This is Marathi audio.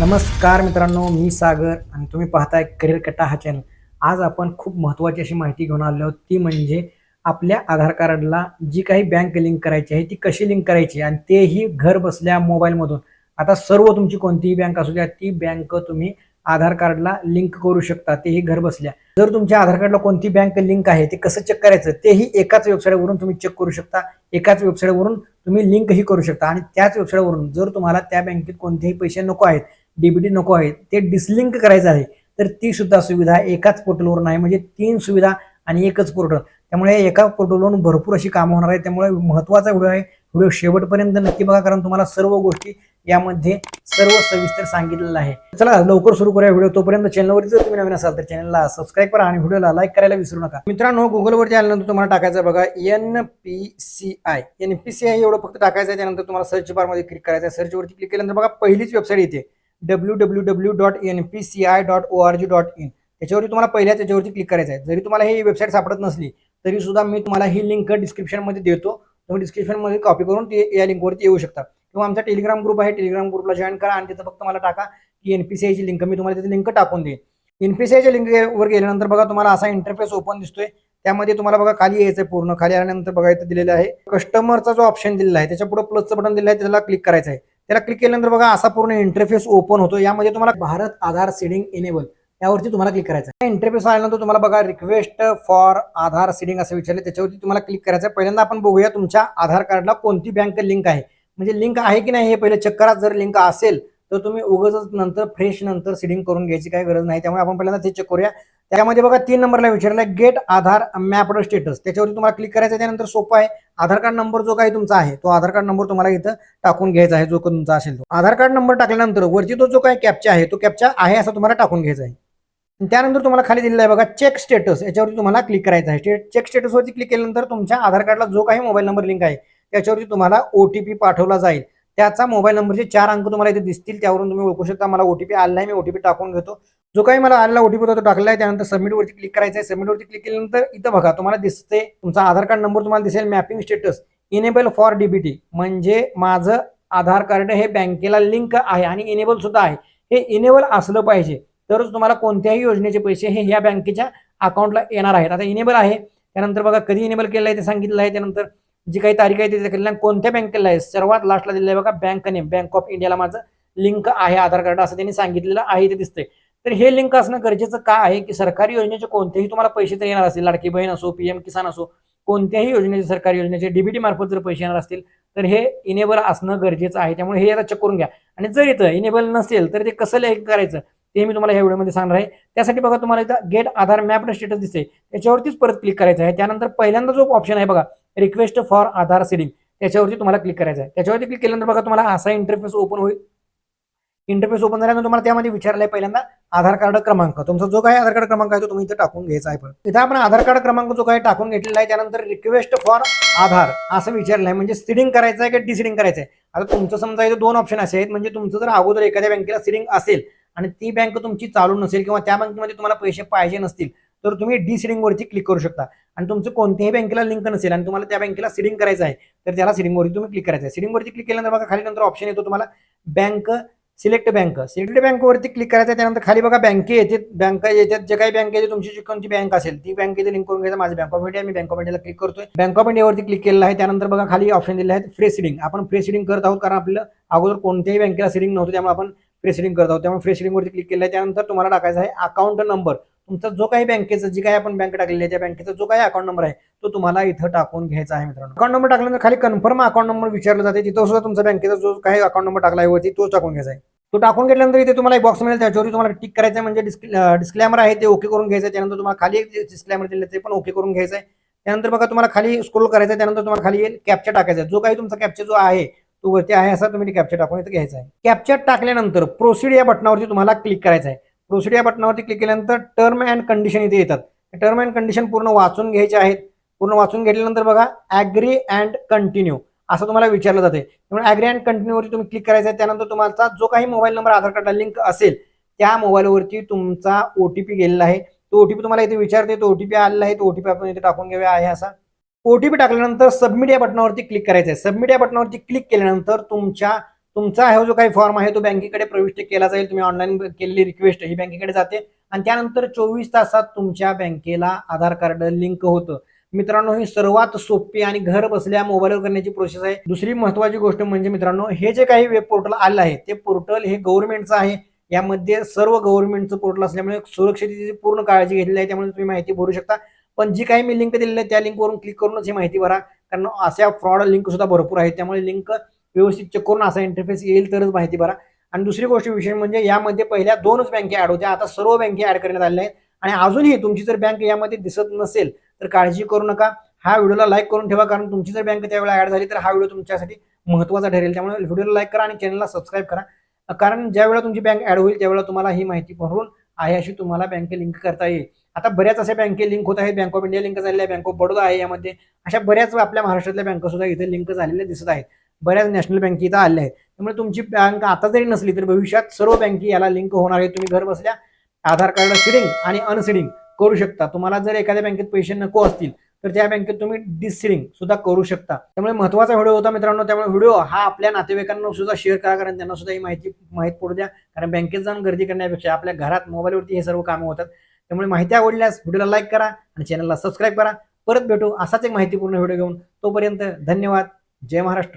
नमस्कार मित्रांनो मी सागर आणि तुम्ही पाहताय करिअर कट्टा हा चॅनल आज आपण खूप महत्त्वाची अशी माहिती घेऊन आलो आहोत. ती म्हणजे आपल्या आधार कार्डला जी काही बँक लिंक करायची आहे ती कशी लिंक करायची आणि तेही घर बसल्या मोबाईलमधून आता सर्व तुमची कोणतीही बँक असू द्या ती बँक तुम्ही आधार कार्डला लिंक करू शकता. तेही घर बसल्या. जर तुमच्या आधार कार्डला कोणती बँक लिंक आहे ते कसं चेक करायचं? तेही एकाच वेबसाईटवरून तुम्ही चेक करू शकता. एकाच वेबसाईटवरून तुम्ही लिंकही करू शकता. आणि त्याच वेबसाईटवरून जर तुम्हाला त्या बँकेत कोणतेही पैसे नको आहेत डीबीटी नको आहे ते डिसलिंक करायचं आहे तर ती सुद्धा सुविधा एकाच पोर्टलवरून आहे. म्हणजे तीन सुविधा आणि एकच पोर्टल त्यामुळे एका पोर्टलवरून भरपूर अशी कामं होणार आहे त्यामुळे महत्त्वाचा व्हिडिओ आहे. व्हिडिओ शेवटपर्यंत नक्की बघा कारण तुम्हाला सर्व गोष्टी यामध्ये सर्व सविस्तर सांगितलेलं आहे. चला लवकर सुरू करूया व्हिडिओ. तोपर्यंत चॅनलवर जर तुम्ही नवीन असाल तर चॅनलला सबस्क्राईब करा आणि व्हिडिओला लाईक करायला विसरू नका. मित्रांनो गुगलवर आल्यानंतर तुम्हाला टाकायचं बघा N P C I N P C I एवढं फक्त टाकायचं आहे. त्यानंतर तुम्हाला सर्च बारमध्ये क्लिक करायचं आहे. सर्चवरती क्लिक केल्यानंतर बघा पहिलीच वेबसाईट येते W W W dot N P C I dot O R G dot in त्याच्यावरती तुम्हाला पहिल्या त्याच्यावरती क्लिक करायचं आहे. जरी तुम्हाला ही वेबसाईट सापडत नसली तरी सुद्धा मी तुम्हाला ही लिंक डिस्क्रिप्शनमध्ये देतो. तुम्ही डिस्क्रिप्शनमध्ये कॉपी करून ते या लिंकवरती येऊ शकता. किंवा आमचा टेलिग्राम ग्रुप आहे. टेलिग्राम ग्रुपला जॉईन करा आणि तिथं फक्त मला टाका की एन पी सी आयची लिंक मी तुम्हाला तिथे लिंक टाकून देईन. एन पी सी आयच्या लिंकवर गेल्यानंतर बघा तुम्हाला असा इंटरफेस ओपन दिसतोय. त्यामध्ये तुम्हाला बघा खाली यायचं आहे पूर्ण. खाली आल्यानंतर बघा इथं दिलेलं आहे. कस्टमरचा जो ऑप्शन दिलेला आहे त्याच्या पुढे प्लसचं बटन दिलेलं आहे त्याला क्लिक करायचं आहे. त्याला क्लिक केल्यानंतर बघा असा पूर्ण इंटरफेस ओपन होतो. यामध्ये तुम्हाला भारत आधार सीडिंग इनेबल यावरती तुम्हाला क्लिक करायचं इंटरफेस आल्यानंतर तुम्हाला बघा रिक्वेस्ट फॉर आधार सीडिंग असं विचारले. त्याच्यावरती तुम्हाला क्लिक करायचं पहिल्यांदा आपण बघूया तुमच्या आधार कार्डला कोणती बँक लिंक आहे. म्हणजे लिंक आहे की नाही हे पहिले चेक करा. जर लिंक असेल तर तुम्ही उगाच नंतर फ्रेश नंतर सीडिंग करून घ्यायची काही गरज नाही. त्यामुळे आपण पहिल्यांदा ते चेक करूया. त्यामध्ये बघा तीन नंबरला विचारलं गेट आधार मॅपड स्टेटस त्याच्यावरती तुम्हाला क्लिक करायचं आहे त्यानंतर सोपं आहे. आधार कार्ड नंबर जो काही तुमचा आहे तो आधार कार्ड नंबर तुम्हाला इथं टाकून घ्यायचा आहे जो तुमचा असेल तो. आधार कार्ड नंबर टाकल्यानंतर वरती तो जो काही कॅप्चा आहे तो कॅप्चा आहे असं तुम्हाला टाकून घ्यायचा आहे. त्यानंतर तुम्हाला खाली दिलेला आहे बघा चेक स्टेटस याच्यावरती तुम्हाला क्लिक करायचं आहे. चेक स्टेटसवरती क्लिक केल्यानंतर तुमच्या आधार कार्डला जो काही मोबाईल नंबर लिंक आहे त्याच्यावरती तुम्हाला ओटीपी पाठवला जाईल. त्याचा मोबाईल नंबरचे चार अंक तुम्हाला इथे दिसतील त्यावरून तुम्ही ओळखू शकता. मला ओटीपी आला नाही मी ओटीपी टाकून घेतो. जो काही मला आलेला ओटीपी होता तो टाकला आहे. त्यानंतर सबमिटवरती क्लिक करायचं आहे. सबमिटवरती क्लिक केल्यानंतर इथं बघा तुम्हाला दिसते तुमचा आधार कार्ड नंबर तुम्हाला दिसेल mapping status enable for DBT म्हणजे माझं आधार कार्ड हे बँकेला लिंक आहे आणि इनेबल सुद्धा आहे. हे इनेबल असलं पाहिजे. तरच तुम्हाला कोणत्याही योजनेचे पैसे हे ह्या बँकेच्या अकाउंटला येणार आहेत. आता इनेबल आहे. त्यानंतर बघा कधी इनेबल केलं आहे ते सांगितलं आहे. त्यानंतर जी काही तारीख आहे ते केलेलं कोणत्या बँकेला आहे? सर्वात लास्टला दिलेलं आहे बघा बँक नेम बँक ऑफ इंडियाला माझं लिंक आहे आधार कार्ड असं त्यांनी सांगितलेलं आहे ते दिसतंय. तर हे लिंक असणं गरजेचं का आहे की सरकारी योजनेचे कोणतेही तुम्हाला पैसे तर येणार असतील. लाडकी बहीण असो पीएम किसान असो कोणत्याही योजनेचे सरकारी योजनेचे डीबीटी मार्फत जर पैसे येणार असतील तर हे इनेबल असणं गरजेचं आहे. त्यामुळे हे आता चेक करून घ्या. आणि जर इथं इनेबल नसेल तर ते कसं लिंक करायचं ते मी तुम्हाला ह्या व्हिडिओमध्ये सांगणार आहे. त्यासाठी बघा तुम्हाला इथं गेट आधार मॅप स्टेटस दिसते त्याच्यावरतीच परत क्लिक करायचं आहे. त्यानंतर पहिल्यांदा जो ऑप्शन आहे बघा रिक्वेस्ट फॉर आधार सेडिंग त्याच्यावरती तुम्हाला क्लिक करायचं आहे. त्याच्यावरती क्लिक केल्यानंतर बघा तुम्हाला असा इंटरफेस ओपन होईल. इंटरफेस ओपन झाल्यानंतर तुम्हाला त्यामध्ये विचारलंय पहिल्यांदा आधार कार्ड क्रमांक. तुमचा जो काही आधार कार्ड क्रमांक आहे तो तुम्ही इथं टाकून घ्यायचा आहे पण इथं आपण आधार कार्ड क्रमांक जो काही टाकून घेतलेला आहे त्यानंतर रिक्वेस्ट फॉर आधार असं विचारलं आहे म्हणजे सिडिंग करायचं आहे की डिसिडिंग करायचं आहे? आता तुमचं समजा इथं दोन ऑप्शन असे आहेत. म्हणजे तुमचं जर अगोदर एखाद्या बँकेला सिडिंग असेल आणि ती बँक तुमची चालू नसेल किंवा त्या बँकेमध्ये तुम्हाला पैसे पाहिजे नसतील तर तुम्ही डी सिडिंगवरती क्लिक करू शकता. आणि तुमचं कोणत्याही बँकेला लिंक नसेल आणि तुम्हाला त्या बँकेला सिडिंग करायचं आहे तर त्याला सिडिंगवरती तुम्ही क्लिक करायचं आहे. सिडिंगवरती क्लिक केल्यानंतर बघा खाली नंतर ऑप्शन येतो तुम्हाला. बँक सिलेक्ट बँक सिलेक्ट बँकवरती क्लिक करायचं आहे त्यानंतर खाली बघा बँके येते. बँक येतात जे काही बँक येते तुमची जी कोणती बँक असेल. ती बँकेचे लिंक करून घ्यायचं. माझं बँक ऑफ इंडिया मी बँक ऑफ इंडियाला क्लिक करतोय. बँक ऑफ इंडियावरती क्लिक केलेलं आहे. त्यानंतर बघा खाली ऑप्शन दिले आहेत फ्री सिडिंग आपण फ्रेश सिडिंग करत आहोत कारण आपलं अगोदर कोणत्याही बँकेला सिडिंग नव्हतं त्यामुळे आपण फ्रेश सिडिंग करत आहोत. त्यामुळे फ्री क्लिक केलं आहे. त्यानंतर तुम्हाला टाकायचं आहे अकाउंट नंबर तुमचा जो काही बँकेचा जी काही आपण बँक टाकलेली आहे त्या बँकेचा जो काही अकाउंट नंबर आहे तो तुम्हाला इथं टाकून घ्यायचा आहे मित्रांनो. अकाउंट नंबर टाकल्यानंतर खाली कन्फर्म अकाउंट नंबर विचारलं जाते. तिथं सुद्धा तुमचा बँकेचा जो काही अकाउंट नंबर टाकला आहे वरती तो टाकून घ्यायचा आहे. तो टाकून घेतल्यानंतर इथे तुम्हाला एक बॉक्स मिळेल. त्याच्यावरती तुम्हाला टिक करायचं म्हणजे डिस्क्लेमर आहे ते ओके करून घ्यायचं आहे. त्यानंतर तुम्हाला खाली एक डिस्क्लेमर दिले ते पण ओके करून घ्यायचं आहे. त्यानंतर बघा तुम्हाला खाली स्क्रोल करायचं आहे. त्यानंतर तुम्हाला खाली येईल कॅप्चर टाकायचा जो काही तुमचा कॅप्चर जो आहे तो वरती आहे असा तुम्ही कॅप्चर टाकून इथं घ्यायचा आहे. कॅप्चर टाकल्यानंतर प्रोसीड या बटनावरती तुम्हाला क्लिक करायचं आहे. प्रोसीड या बटनावरती क्लिक केल्यानंतर टर्म अँड कंडिशन इथे येतात. टर्म अँड कंडिशन पूर्ण वाचून घ्यायचे आहेत. पूर्ण वाचून घेतल्यानंतर बघा ॲग्री अँड कंटिन्यू असं तुम्हाला विचारलं जाते. त्यामुळे ॲग्री अँड कंटिन्यूवरती तुम्ही क्लिक करायचं आहे. त्यानंतर तुम्हाला जो काही मोबाईल नंबर आधार कार्डला लिंक असेल त्या मोबाईलवरती तुमचा ओटीपी गेलेला आहे. तो ओटीपी तुम्हाला इथे विचारते. तो ओटीपी आलेला आहे. तो ओटीपी आपण इथे टाकून घेऊया. आहे असा. ओटीपी टाकल्यानंतर सबमिट या बटनावरती क्लिक करायचं आहे. सबमिट या बटनावरती क्लिक केल्यानंतर तुमच्या तुमचा हा जो काही फॉर्म आहे तो बँकेकडे प्रविष्ट केला जाईल. तुम्ही ऑनलाईन केलेली रिक्वेस्ट ही बँकेकडे जाते. आणि त्यानंतर चोवीस तासात तुमच्या बँकेला आधार कार्ड लिंक होतं. मित्रांनो ही सर्वात सोपी आणि घर बसल्या मोबाईलवर करण्याची प्रोसेस आहे. दुसरी महत्वाची गोष्ट म्हणजे मित्रांनो हे जे काही वेब पोर्टल आलं आहे ते पोर्टल हे गव्हर्नमेंटचं आहे. यामध्ये सर्व गव्हर्नमेंटचं पोर्टल असल्यामुळे सुरक्षिततेची पूर्ण काळजी घेतलेली आहे त्यामुळे तुम्ही माहिती भरू शकता. पण जी काही मी लिंक दिलेली आहे त्या लिंकवरून क्लिक करूनच ही माहिती भरा. कारण अशा फ्रॉड लिंक सुद्धा भरपूर आहेत त्यामुळे लिंक व्यवस्थित चेक करून असा इंटरफेस येईल तरच माहिती भरा. आणि दुसरी गोष्ट विषय म्हणजे यामध्ये पहिल्या दोनच बँके ऍड होत्या. आता सर्व बँके ऍड करण्यात आलेल्या आहेत. आणि अजूनही तुमची जर बँक यामध्ये दिसत नसेल तर काळजी करू नका. हा व्हिडिओला लाईक करून ठेवा कारण तुमची जर बँक त्यावेळेला ऍड झाली तर हा व्हिडिओ तुमच्यासाठी महत्त्वाचा ठरेल. त्यामुळे व्हिडिओला लाईक करा आणि चॅनलला सबस्क्राईब करा. कारण ज्यावेळेला तुमची बँक ऍड होईल त्यावेळेला तुम्हाला ही माहिती भरून आहे अशी तुम्हाला बँके लिंक करता येईल. आता बऱ्याच अशा बँके लिंक होत आहेत. बँक ऑफ इंडिया लिंक झालेल्या बँक ऑफ बडोदा आहे यामध्ये. अशा बऱ्याच आपल्या महाराष्ट्रातल्या बँका सुद्धा इथे लिंक झालेल्या दिसत आहेत. बऱ्याच नॅशनल बँके इथं आल्या आहेत. त्यामुळे तुमची बँक आता जरी नसली तर भविष्यात सर्व बँके याला लिंक होणार आहे तुम्ही घर बसल्या आधार कार्ड सिडिंग आणि अनसिडिंग करू शकता. तुम्हाला जर एखाद्या बँकेत पैसे नको असतील तर त्या बँकेत तुम्ही डिसिडिंग सुद्धा करू शकता. त्यामुळे महत्त्वाचा व्हिडिओ होता मित्रांनो. त्यामुळे व्हिडिओ हा आपल्या नातेवाईकांना सुद्धा शेअर करा कारण त्यांना सुद्धा ही माहिती माहीत पडू द्या. कारण बँकेत जाऊन गर्दी करण्यापेक्षा आपल्या घरात मोबाईलवरती हे सर्व कामं होतात. त्यामुळे माहिती आवडल्यास व्हिडिओला लाईक करा आणि चॅनलला सबस्क्राईब करा. परत भेटू असाच एक माहितीपूर्ण व्हिडिओ घेऊन. तोपर्यंत धन्यवाद. जय महाराष्ट्र.